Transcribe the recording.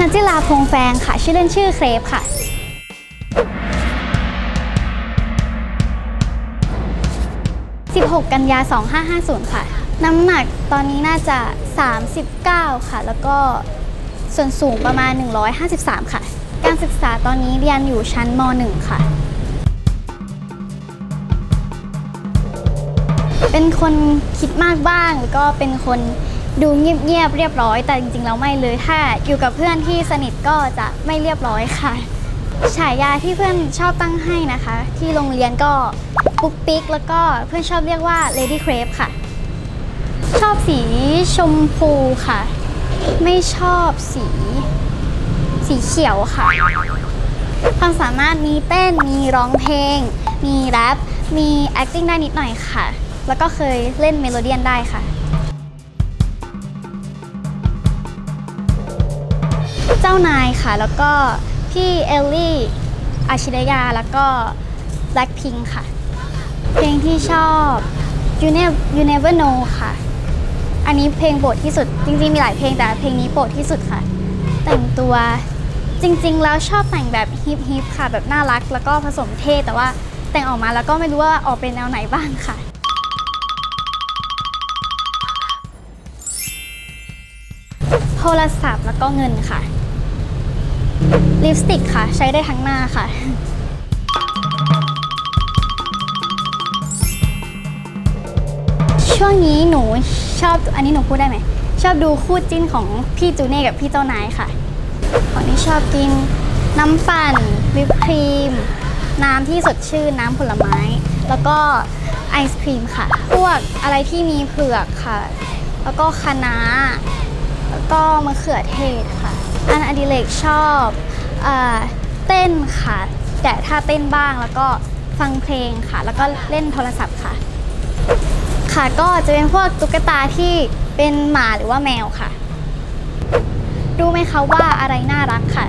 นัจิลาพงแฟงค่ะ ชื่อเล่นชื่อเครปค่ะ 16 กันยา 2550 ค่ะ น้ำหนักตอนนี้น่าจะ 39 ค่ะ แล้วก็ส่วนสูงประมาณ 153 ค่ะ การศึกษาตอนนี้เรียนอยู่ชั้นม .1 ค่ะ เป็นคนคิดมากบ้างแล้วก็เป็นคน ดูเงียบๆเรียบร้อย แต่จริงๆแล้วไม่เลยถ้าอยู่กับเพื่อนที่สนิทก็จะไม่เรียบร้อยค่ะฉายาที่เพื่อนชอบตั้งให้นะคะ ที่โรงเรียนก็ปุ๊กปิ๊กแล้วก็เพื่อนชอบเรียกว่า Lady Crepe ค่ะ ชอบสีชมพูค่ะ ไม่ชอบสี สีเขียวค่ะ ความสามารถมีเต้นมีร้องเพลง มีแรปมี acting ได้นิดหน่อยค่ะ แล้วก็เคยเล่นเมโลเดียนได้ค่ะานายค่ะ แล้วก็พี่เอลลี่อาชิรยาแล้วก็ Blackpink ค่ะ เพลงที่ชอบ You Never You Never Know ค่ะ อันนี้เพลงโปรดที่สุด จริงๆ มีหลายเพลงแต่เพลงนี้โปรดที่สุดค่ะ แต่งตัวจริงๆ แล้วชอบแต่งแบบฮิปฮิปค่ะ แบบน่ารักแล้วก็ผสมเท่แต่ว่าแต่งออกมาแล้วก็ไม่รู้ว่าออกเป็นแนวไหนบ้างค่ะโทรศัพท์แล้วก็เงินค่ะ ลิปสติกค่ะ ใช้ได้ทั้งหน้าค่ะ ช่วงนี้หนูชอบอันนี้หนูพูดได้ไหม ชอบดูคู่จิ้นของพี่จูเน่กับพี่เจ้านายค่ะ ของนี้ชอบกินน้ำปั่นวิปครีม น้ำที่สดชื่นน้ำผลไม้ แล้วก็ไอศครีมค่ะ พวกอะไรที่มีเผือกค่ะ แล้วก็คะน้าแล้วก็มะเขือเทศค่ะ อันอดิเรกชอบ เต้นค่ะ แต่ถ้าเต้นบ้างแล้วก็ฟังเพลงค่ะ แล้วก็เล่นโทรศัพท์ค่ะ ค่ะก็จะเป็นพวกตุ๊กตาที่เป็นหมาหรือว่าแมวค่ะ รู้ไหมคะว่าอะไรน่ารักค่ะ